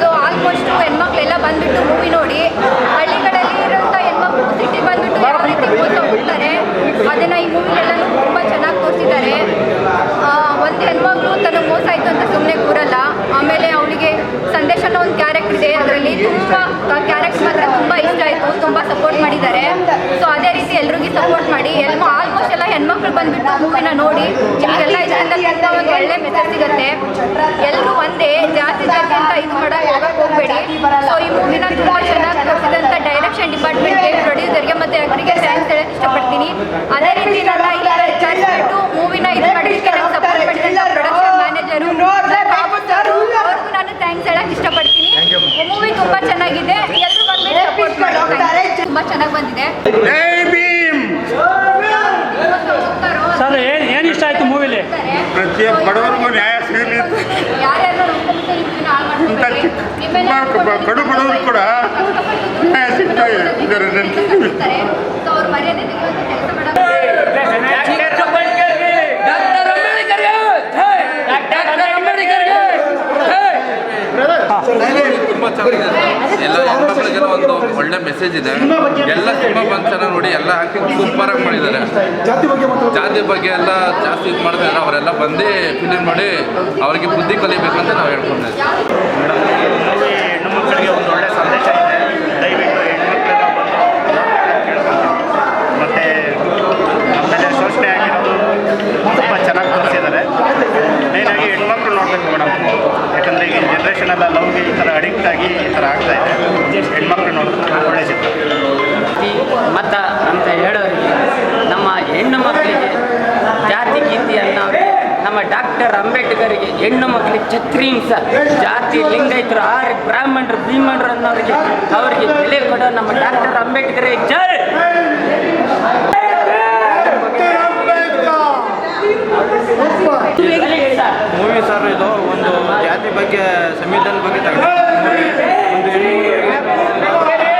So almost ಹೆಣ್ಮಕ್ಳೆಲ್ಲ ಬಂದ್ಬಿಟ್ಟು movie ನೋಡಿ, ಹಳ್ಳಿಗಳಲ್ಲಿ ಇರೋಂಥ ಹೆಣ್ಮಕ್ಳು ಸಿಟಿ ಬಂದ್ಬಿಟ್ಟು ಯಾವ ರೀತಿ ಮೋಸ ಹೋಗ್ತಾರೆ, ಅದನ್ನ ಈ ಮೂವಿಲೆಲ್ಲನೂ ತುಂಬ ಚೆನ್ನಾಗಿ ತೋರಿಸಿದ್ದಾರೆ. ಒಂದು ಹೆಣ್ಮಕ್ಳು ತನ್ನ ಮೋಸ ಆಯಿತು ಅಂತ ಸುಮ್ಮನೆ ಕೂರಲ್ಲ, ಆಮೇಲೆ ಅವಳಿಗೆ ಸಂದೇಶ ಅನ್ನೋ ಒಂದು ಕ್ಯಾರೆಕ್ಟರ್ ಇದೆ, ಅದರಲ್ಲಿ ತುಂಬ ಕ್ಯಾರೆಕ್ಟರ್ ಮಾತ್ರ ತುಂಬ ಇಷ್ಟ ಆಯಿತು, ತುಂಬ ಸಪೋರ್ಟ್ ಮಾಡಿದ್ದಾರೆ. ಸೊ ಅದೇ ರೀತಿ ಎಲ್ರಿಗೂ ಸಪೋರ್ಟ್ ಮಾಡಿ ಎಲ್ಲ ಆಲ್ಮೋಸ್ಟ್ ಎಲ್ಲ ಹೆಣ್ಮಕ್ಳು ಬಂದ್ಬಿಟ್ಟು ಮೂವಿನ ನೋಡಿ ಎಲ್ಲ ಇದರಿಂದ ಒಂದು ಒಳ್ಳೆ ಮೆಸೇಜ್ ಸಿಗುತ್ತೆ ಎಲ್ಲರೂ ಒಂದೇ ಜಾತಿ ಜಾತಿ ಅಂತ ಇದು ಮಾಡಕ್ಕೆ ಹೋಗಕ್ಕೆ ಹೋಗಬೇಡಿ ಸೊ ಈ ಮೂವಿನ ತುಂಬ ಚೆನ್ನಾಗಿ ತೋರಿಸಿದಂಥ ಡೈರೆಕ್ಷನ್ ಡಿಪಾರ್ಟ್ಮೆಂಟ್ಗೆ ಪ್ರೊಡ್ಯೂಸರ್ಗೆ ಮತ್ತು ಅವರಿಗೆ ಥ್ಯಾಂಕ್ಸ್ ಹೇಳಕ್ಕೆ ಇಷ್ಟಪಡ್ತೀನಿ. ಅದೇ ರೀತಿ ನನ್ನ ಇಲ್ಲಿ ಕರೆಸ್ಬಿಟ್ಟು ಮೂವಿನ ಇದು ಸಪೋರ್ಟ್ ಪ್ರೊಡಕ್ಷನ್ ಮ್ಯಾನೇಜರು ಅವ್ರಿಗೂ ನಾನು ಥ್ಯಾಂಕ್ಸ್ ಹೇಳಕ್ಕೆ ಇಷ್ಟಪಡ್ತೀನಿ. ಮೂವಿ ತುಂಬ ಚೆನ್ನಾಗಿದೆ. ಎಲ್ಲರೂ ಬಂದ್ಬಿಟ್ಟು ಸಪೋರ್ಟ್ ಮಾಡಿ ತುಂಬ ಚೆನ್ನಾಗಿ ಬಂದಿದೆ. ಸರ್ ಏನ್ ಏನು ಇಷ್ಟ ಆಯ್ತು ಮೂವಿಲಿ ಪ್ರತಿಯೊಬ್ಬ ಬಡವರಿಗೂ ನ್ಯಾಯ ಡಾಕ್ಟರ್ ಬಡವರು ಕೂಡ ತುಂಬ ಚೆನ್ನಾಗಿದೆ. ಎಲ್ಲ ಹೆಣ್ಮಕ್ಳಿಗೆಲ್ಲ ಒಂದು ಒಳ್ಳೆ ಮೆಸೇಜ್ ಇದೆ. ಎಲ್ಲ ಸಿನಿಮಾ ಬಂದು ಚೆನ್ನಾಗಿ ನೋಡಿ ಎಲ್ಲ ಹಾಕಿ ಸೂಪರ್ ಆಗಿ ಮಾಡಿದ್ದಾರೆ. ಜಾತಿ ಬಗ್ಗೆ ಎಲ್ಲ ಜಾಸ್ತಿ ಇದು ಮಾಡ್ತಾರೆ ಅವರೆಲ್ಲ ಬಂದು ಫಿಲಿಮ್ ಮಾಡಿ ಅವರಿಗೆ ಬುದ್ಧಿ ಕಲಿಬೇಕಂತ ನಾವು ಹೇಳ್ಕೊಂಡಿದ್ದೀವಿ ಡಾಕ್ಟರ್ ಅಂಬೇಡ್ಕರ್ಗೆ ಹೆಣ್ಣು ಮಕ್ಕಳಿಗೆ ಛತ್ರೀಂಸ ಜಾತಿ, ಲಿಂಗಾಯತರು, ಆರ್ ಬ್ರಾಹ್ಮಣರು ಭೀಮಣರು ಅನ್ನೋರಿಗೆ ಅವರಿಗೆ ಬೆಲೆ ಕೊಡೋ ನಮ್ಮ ಡಾಕ್ಟರ್ ಅಂಬೇಡ್ಕರ್, ಜೈ ಮೂವಿ ಸರ್ ಇದು ಒಂದು ಜಾತಿ ಬಗ್ಗೆ ಸಂವಿಧಾನ ಬಗ್ಗೆ ತೆಗೆದು ಒಂದು ಹೆಣ್ಮಕ್ಳಿಗೆ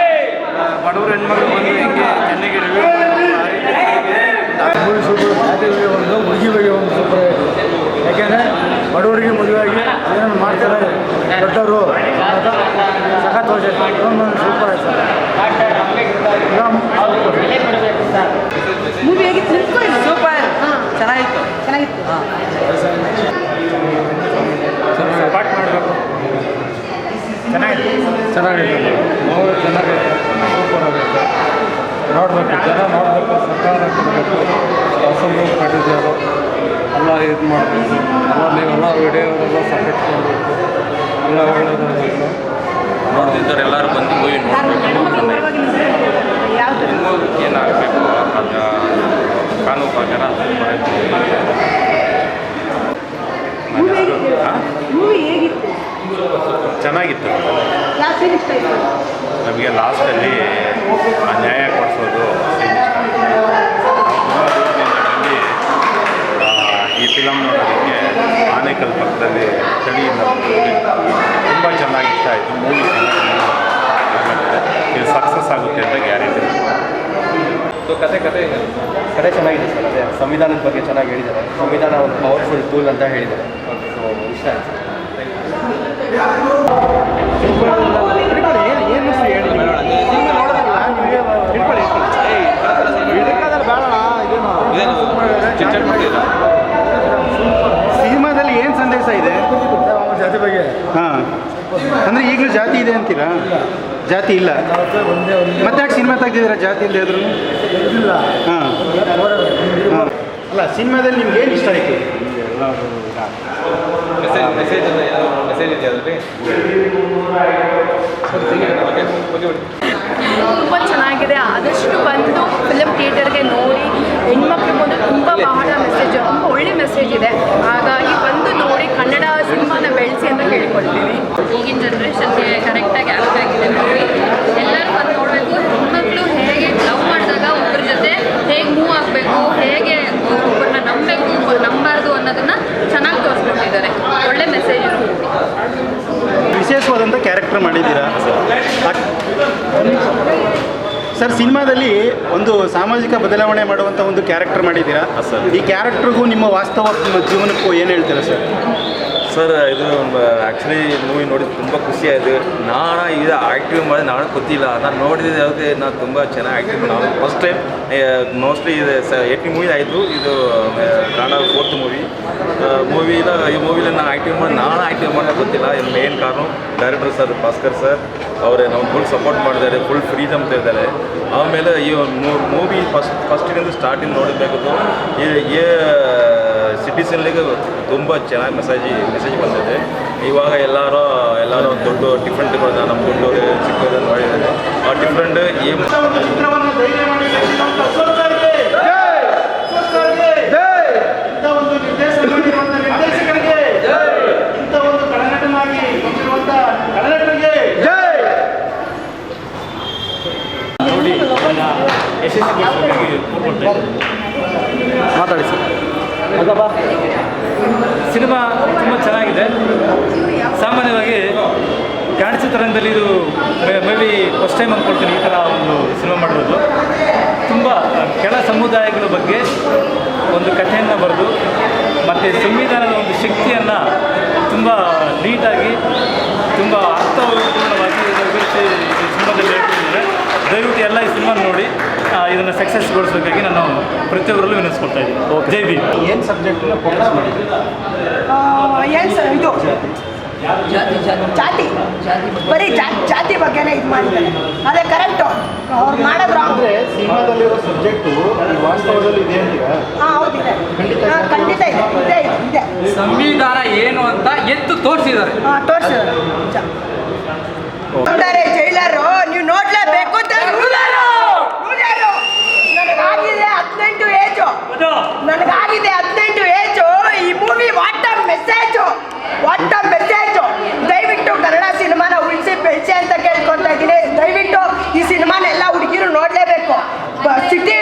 ಆ, ಬಡವ್ರ ಹೆಣ್ಮಕ್ಳು ಬಂದು ಹೆಂಗೆ ಚೆನ್ನಾಗಿ ರಿವ್ಯೂ ಆ ರೀತಿ ಮೂವಿ ಸೂಪರ್ ಜಾತಿ ಬಗ್ಗೆ ಒಂದು ಹುಡುಗಿ ಬಗ್ಗೆ ಒಂದು ಸೂಪರ್ ಯಾಕೆಂದರೆ ಬಡವರಿಗೆ ಮದುವೆಯಾಗಿ ಏನೇನು ಮಾಡ್ತಾರೆ ದೊಡ್ಡವರು ಅಂತ ಸಖತ್ ತೋರಿಸಿದೆ ಇದೊಂದು ಸೂಪರ್ ಆಯ್ತು ಸರ್ ಮೂವಿ ಹೇಗಿತ್ತು ನಿಂತ್ಕೊಳ್ಳಿ ಸೂಪರ್ ಚೆನ್ನಾಗಿತ್ತು ಚೆನ್ನಾಗಿತ್ತು ಸಪೋರ್ಟ್ ಮಾಡಬೇಕು ಚೆನ್ನಾಗಿದೆ ಚೆನ್ನಾಗಿದೆ ಮೂವಿ ಚೆನ್ನಾಗೈತೆ ಸೂಪರ್ ಆಗೈತೆ ನೋಡಬೇಕು ಜನ ನೋಡಬೇಕು ಸರ್ಕಾರ ಕೊಡಬೇಕು ಹೊಸದು ಕಟ್ಟಿದ್ಯಾರು ಎಲ್ಲ ಇದು ಮಾಡಬೇಕು. ಎಲ್ಲ ನೀವೆಲ್ಲ ವಿಡಿಯೋರೆಲ್ಲ ಸಪೋರ್ಟ್ ಮಾಡಬೇಕು. ಎಲ್ಲ ಒಳ್ಳೆಯದಾಗಬೇಕು ನೋಡ್ತಿದ್ದಾರೆ ಎಲ್ಲರೂ ಬಂದು ಮೂವಿ ನೋಡಬೇಕು ಯಾವ ಥರ ಏನಾಗಬೇಕು ಕಾನೂನು ಪ್ರಕಾರ ಮೂವಿ ಹೇಗಿತ್ತು ಮೂವಿ ಹೇಗಿತ್ತು ಚೆನ್ನಾಗಿತ್ತು ಯಾವ ಸೀನ್ ಇಷ್ಟ ಆಯಿತು ನಮಗೆ ಲಾಸ್ಟಲ್ಲಿ ಆ ನ್ಯಾಯ ಕೊಡಿಸೋದು ಈ ಫಿಲಮ್ ನೋಡೋದಕ್ಕೆ ಆನೇಕಲ್ ಪಕ್ಕದಲ್ಲಿ ಚಳಿಯಿಂದ ತುಂಬ ಚೆನ್ನಾಗಿ ಇಷ್ಟ ಆಯಿತು. ಮೂವಿ ಇದು ಸಕ್ಸಸ್ ಆಗುತ್ತೆ ಅಂತ ಗ್ಯಾರಂಟಿ ಕತೆ ಕತೆ ಕತೆ ಚೆನ್ನಾಗಿದೆ ಸರ್ ಅದೇ. ಸಂವಿಧಾನದ ಬಗ್ಗೆ ಚೆನ್ನಾಗಿ ಹೇಳಿದ್ದಾರೆ. ಸಂವಿಧಾನ ಒಂದು ಪವರ್ಫುಲ್ ಟೂಲ್ ಅಂತ ಹೇಳಿದ್ದಾರೆ. ಸೊ ಇಷ್ಟ ಆಯ್ತು ಸಿನಿಮಾದಲ್ಲಿ ಏನು ಸಂದೇಶ ಇದೆ ಜಾತಿ ಬಗ್ಗೆ ಹಾಂ ಅಂದರೆ ಈಗಲೂ ಜಾತಿ ಇದೆ ಅಂತೀರಾ? ಜಾತಿ ಇಲ್ಲ. ಒಂದೇ ಒಂದು ಮತ್ತೆ ಯಾಕೆ ಸಿನಿಮಾ ತೆಗ್ದಿದ್ದೀರಾ ಜಾತಿ ಇಲ್ಲದೆ ಆದ್ರೂ ಇಲ್ಲ ಹಾಂ. ಹಾಂ. ಅಲ್ಲ ಸಿನಿಮಾದಲ್ಲಿ ನಿಮ್ಗೆ ಏನು ಇಷ್ಟ ಆಯಿತು? ಮೆಸೇಜ್ ಮೆಸೇಜ್ ಮೆಸೇಜ್ ಇದೆ ಅದರಲ್ಲಿ? ತುಂಬ ಚೆನ್ನಾಗಿದೆ. ಆದಷ್ಟು ಬಂದು ಫಿಲಮ್ ಥಿಯೇಟರ್ಗೆ ನೋಡಿ ಹೆಣ್ಮಕ್ಳು ಬಂದು ತುಂಬ ಬಹಳ ಮೆಸೇಜ್ ತುಂಬ ಒಳ್ಳೆ ಮೆಸೇಜ್ ಇದೆ. ಹಾಗಾಗಿ ಬಂದು ನೋಡಿ ಕನ್ನಡ ಸಿನಿಮಾನ ಬೆಳೆಸಿ ಅಂತ ಕೇಳಿಕೊಳ್ತೀನಿ ಈಗಿನ ಜನ್ರೇಷನ್ಗೆ ಕರೆಕ್ಟಾಗಿ ಆ್ಯಕ್ಟ್ ಆಗಿದೆ ಮೂವಿ ಎಲ್ಲರೂ ಬಂದು ನೋಡಬೇಕು ಹೆಣ್ಮಕ್ಳು ಹೇಗೆ ಲವ್ ಮಾಡಿದಾಗ ಒಬ್ಬರ ಜೊತೆ ಹೇಗೆ ಮೂವ್ ಆಗಬೇಕು ಹೇಗೆ ಒಬ್ಬರನ್ನ ನಂಬಬೇಕು ನಂಬಾರ್ದು ಅನ್ನೋದನ್ನ ಚೆನ್ನಾಗಿ ತೋರಿಸ್ಕೊಟ್ಟಿದ್ದಾರೆ ಒಳ್ಳೆ ಮೆಸೇಜ್ ಇರೋ ವಿಶೇಷವಾದಂಥ ಕ್ಯಾರೆಕ್ಟರ್ ಮಾಡಿದ್ದೀರಾ ಸರ್ ಸಿನಿಮಾದಲ್ಲಿ ಒಂದು ಸಾಮಾಜಿಕ ಬದಲಾವಣೆ ಮಾಡುವಂಥ ಒಂದು ಕ್ಯಾರೆಕ್ಟರ್ ಮಾಡಿದ್ದೀರಾ? ಈ ಕ್ಯಾರೆಕ್ಟರ್ಗೂ ನಿಮ್ಮ ವಾಸ್ತವ ಜೀವನಕ್ಕೂ ಏನು ಹೇಳ್ತೀರಾ ಸರ್? ಸರ್, ಇದು ಆ್ಯಕ್ಚುಲಿ ಮೂವಿ ನೋಡಿ ತುಂಬ ಖುಷಿಯಾಯಿತು ನಾನು ಇದು ಆ್ಯಕ್ಟಿವ್ ಮಾಡಿ ನಾನು ಗೊತ್ತಿಲ್ಲ. ನಾನು ನೋಡಿದ ಯಾವುದೇ, ನಾನು ತುಂಬ ಚೆನ್ನಾಗಿ ಆ್ಯಕ್ಟಿವ್ ನಾನು ಫಸ್ಟ್ ಟೈಮ್ ಮೋಸ್ಟ್ಲಿ ಇದು ಸ ಏಟಿ ಮೂವಿ ಆಯಿತು. ಇದು ಕನ್ನಡ ಫೋರ್ತ್ ಮೂವಿ ಮೂವಿನ ಈ ಮೂವಿಲಿ ನಾನು ಆ್ಯಕ್ಟಿವ್ ಮಾಡಿ, ನಾನು ಆ್ಯಕ್ಟಿವ್ ಮಾಡೋದು ಗೊತ್ತಿಲ್ಲ. ಇದು ಮೇನ್ ಕಾರಣ ಡೈರೆಕ್ಟರ್ ಸರ್ ಭಾಸ್ಕರ್ ಸರ್ ಅವರೇ ನಾವು ಫುಲ್ ಸಪೋರ್ಟ್ ಮಾಡಿದ್ದಾರೆ. ಫುಲ್ ಫ್ರೀಡಮ್ ಇದ್ದಾರೆ ಆಮೇಲೆ ಈ ಮೂವಿ ಫಸ್ಟ್ ಫಸ್ಟಿನಿಂದ ಸ್ಟಾರ್ಟಿಂಗ್ ನೋಡಬೇಕು ಈ ಈ ಸಿಟಿಸನ್ಲಿಗೆ ತುಂಬ ಚೆನ್ನಾಗಿ ಮೆಸೇಜ್ ಮೆಸೇಜ್ ಬಂದಿದೆ. ಇವಾಗ ಎಲ್ಲರೂ ಎಲ್ಲರೂ ದೊಡ್ಡ ಡಿಫ್ರೆಂಟ್ ನಮ್ಮ ದೊಡ್ಡವರು ಚಿಕ್ಕವರು ಮಾಡಿದ್ದಾರೆ ಆ ಡಿಫ್ರೆಂಟ್ ಈ ಒಂದು ಒಂದು ಒಂದು ಮಾತಾಡಿ ಸರ್. ಸಿನಿಮಾ ತುಂಬ ಚೆನ್ನಾಗಿದೆ. ಸಾಮಾನ್ಯವಾಗಿ ಚಿತ್ರರಂಗದಲ್ಲಿ ಇದು ಮೇ ಬಿ ಫಸ್ಟ್ ಟೈಮ್ ಅಂದ್ಕೊಳ್ತೀನಿ ಈ ಥರ ಒಂದು ಸಿನಿಮಾ ಮಾಡಿರೋದು. ತುಂಬ, ಕೆಳ ಸಮುದಾಯಗಳ ಬಗ್ಗೆ ಒಂದು ಕಥೆಯನ್ನು ಬರೆದು, ಮತ್ತು ಸಂವಿಧಾನದ ಒಂದು ಶಕ್ತಿಯನ್ನು ತುಂಬ ನೀಟಾಗಿ, ತುಂಬ ಅರ್ಥಪೂರ್ಣವಾಗಿ ಸಿನಿಮಾದಲ್ಲಿ ಹೇಳ್ತಿದ್ದಾರೆ ದಯವಿಟ್ಟು ಎಲ್ಲ ಈ ಸಿನಿಮಾ ನೋಡಿ. ಇದನ್ನು ಸಕ್ಸಸ್ಗೊಳಿಸಬೇಕಾಗಿ ನಾನು ಪ್ರತಿಯೊಬ್ಬರಲ್ಲೂ ವಿನಿಸ್ಕೊಳ್ತಾ ಇದ್ದೀನಿ. ಜೈ ಬಿ ಏನು ಸಬ್ಜೆಕ್ಟನ್ನ ಫೋಕಸ್ ಮಾಡಿ ಏನು ಸರ್ ಇದು? ಜಾತಿ. ಬರೀ ಜಾತಿ ಜಾತಿ ಬಗ್ಗೆನೇ ಇದು ಮಾಡಿದ್ದಾರೆ. ಅದೇ ಕರೆಕ್ಟು ಅವ್ರು ಮಾಡಿದ್ರು ಅಂದರೆ ಸಿನಿಮಾದಲ್ಲಿರೋ ಸಬ್ಜೆಕ್ಟು ವಾಸ್ತವದಲ್ಲಿ ಇದೆ ಅಂತೀರಾ ಹಾಂ ಹೌದಿದೆ ಖಂಡಿತ ಇದೆ. ಇದೆ. ಇದೆ ಇದೆ ಸಂವಿಧಾನ ಏನು ಅಂತ ಎತ್ತು ತೋರಿಸಿದ್ದಾರೆ. ಹಾಂ ತೋರಿಸಿದ್ರು ಅಂತಾರೆ ಜೈಲರು ನೀವು ನೋಡ್ಲೇಬೇಕು ಅಂತ ರೂಲರು. ರೂಲರು. ನನಗಾಗಿದೆ ಹದಿನೆಂಟು ಏಜು ನನಗಾಗಿದೆ ಹದಿನೆಂಟು ಏಜು ಈ movie what a message what a message ದಯವಿಟ್ಟು ಕನ್ನಡ ಸಿನಿಮಾನ ಉಳಿಸಿ ಬೆಳೆಸಿ ಅಂತ ಕೇಳ್ಕೊತಾ ಇದ್ದೀನಿ ದಯವಿಟ್ಟು ಈ ಸಿನಿಮಾನ ಎಲ್ಲ ಹುಡುಗಿರು ನೋಡಲೇಬೇಕು ಸಿಟಿ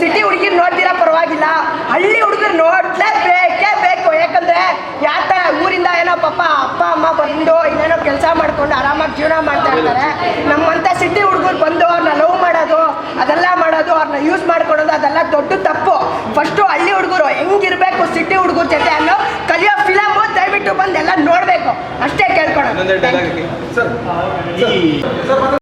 ಸಿಟಿ ಹುಡುಗಿರು ನೋಡ್ದಿರ ಪರವಾಗಿಲ್ಲ ಹಳ್ಳಿ ಹುಡುಗರು ನೋಡಲೇಬೇಕೇ ಬೇಕು ಯಾಕಂದ್ರೆ ಯಾವ ಥರ ಊರಿಂದ ಏನೋ ಪಾಪ ಅಪ್ಪ ಅಮ್ಮ ಬಂದು ಇನ್ನೇನೋ ಕೆಲಸ ಮಾಡ್ಕೊಂಡು ಆರಾಮಾಗಿ ಜೀವನ ಮಾಡ್ತಾ ಇರ್ತಾರೆ. ನಮ್ಮಂಥ ಸಿಟಿ ಹುಡುಗರು ಬಂದು ಅವ್ರನ್ನ ಲವ್ ಮಾಡೋದು ಅದೆಲ್ಲ ಮಾಡೋದು ಅವ್ರನ್ನ ಯೂಸ್ ಮಾಡ್ಕೊಡೋದು ಅದೆಲ್ಲ ದೊಡ್ಡ ತಪ್ಪು. ಫಸ್ಟು ಹಳ್ಳಿ ಹುಡುಗರು ಹೆಂಗಿರ್ಬೇಕು ಸಿಟಿ ಹುಡುಗರ ಜೊತೆ ಅನ್ನೋ ಕಲಿಯೋ ಫಿಲಮು ದಯವಿಟ್ಟು ಬಂದು ಎಲ್ಲ ನೋಡಬೇಕು. ಅಷ್ಟೇ ಕೇಳ್ಕೊಳ್ಳೋದು ಸರ್